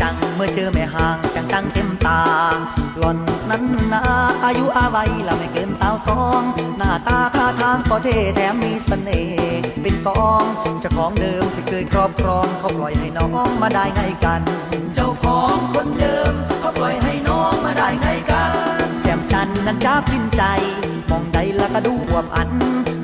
จังเมื่อเจอแม่ห่างจังจังเต็มตาหล่อนนั้นนาอายุอาวัยละไม่เกินสาวสองหน้าตาท่าทางก็เท่แถมมีเสน่ห์เป็นกองเจ้าของเดิมที่เคยครอบครองเขาปล่อยให้น้องมาได้ไงกัน เจ้าของคนเดิมเขาปล่อยให้น้องมาได้ไงกัน แจ่มจันทร์นั้นจ้าพินใจมองใดแล้วก็ดูอวบอัน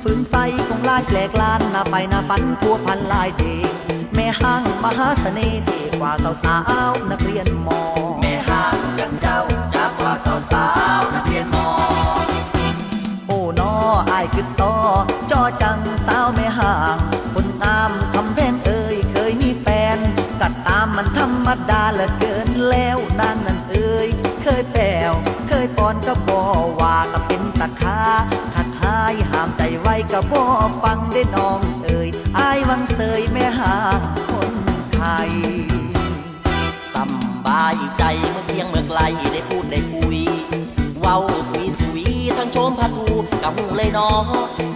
ฝืนไฟคงลายแปลกลานหน้าไปหน้าฝันพัวพันลายเทแม่ ห้างมหาเสน่ห์เท่กว่าสาวสาวนักเรียนมอแม่ห้างจังเจ้าจ้ากว่าสาวสาวนักเรียนมอโอ้นออายคือต่อจอจังสาวแม่ห่างคนงามคำแพงเอ่ยเคยมีแฟนกัดตามมันธรรมดาเหลือเกินแล้วนางนั่นเอ่ยเคยแปวเคยปอนก็บอว่าก็เป็นตะคาทักทายห้ามใจไว้ก็บอฟังได้น้องเอ่ยายวังเสยแม่หางคนไทยสำบายใจเมื่อเพียงเมื่อไกลได้พูดได้คุย เว้าสวีสวีทั้งโชมพัทูกับหูเลยเนอ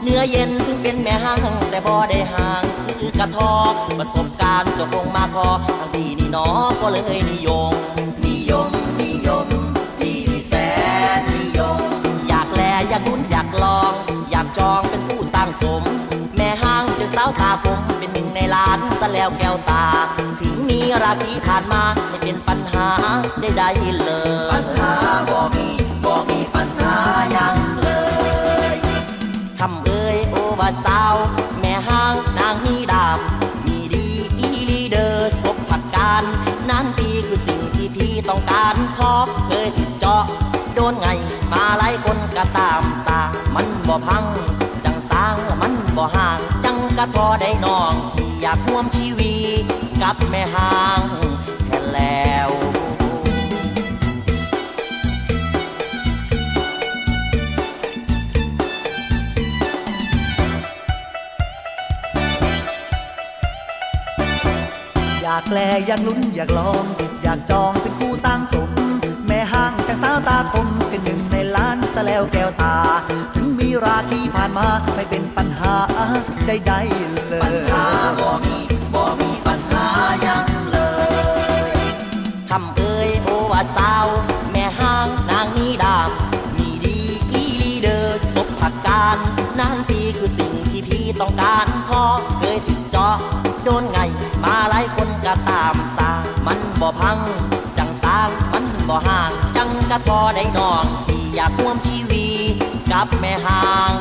เนื้อเย็นถึงเป็นแม่ห้าง แต่บ่ได้ห่างคือกระทอกประสบการณ์จบคงมาพอทั้งที่นี่เนอก็เลยนิยมางเป็นสาวตาผมเป็นหนึ่งในล้านซะแล้วแก้วตา ถึงมีราคีผ่านมาไม่เป็นปัญหาได้ได้เลย ปัญหาบ่มีบ่มีปัญหายังเลยคำเอ่ยโอวาสาว แม่ห้างนางนีดาม มีดีอีลีเดอร์ศพผัดการนั่นตีคือสิ่งที่พี่ต้องการพอเคยติดเจาะโดนไงมาหลายคนก็ตามสร้างมันบ่พัง จังสร้างมันบ่ห่าง กะพอได้น้อง อยากร่วมชีวีกับแม่ห้างแค่แล้วอยากแลอยากลุ้นอยากลอง อยากจองเป็น มีราคีผ่านมาไม่เป็นปัญหาใดๆเลย ปัญหาบ่มีบ่มีปัญหายังเลยคำเอ่ยโอวาสาว แม่ห้างนางนีดาม มีดีอีลีเดอร์ศพผักการนานทีคือสิ่งที่พี่ต้องการพอเคยติดจาะโดนไง มาหลายคนก็ตามสร้าง มันบ่พัง จังสร้างมันบ่ห่าง จังกะพอได้นองที่ อยากร่วมชีวีกับแม่หาง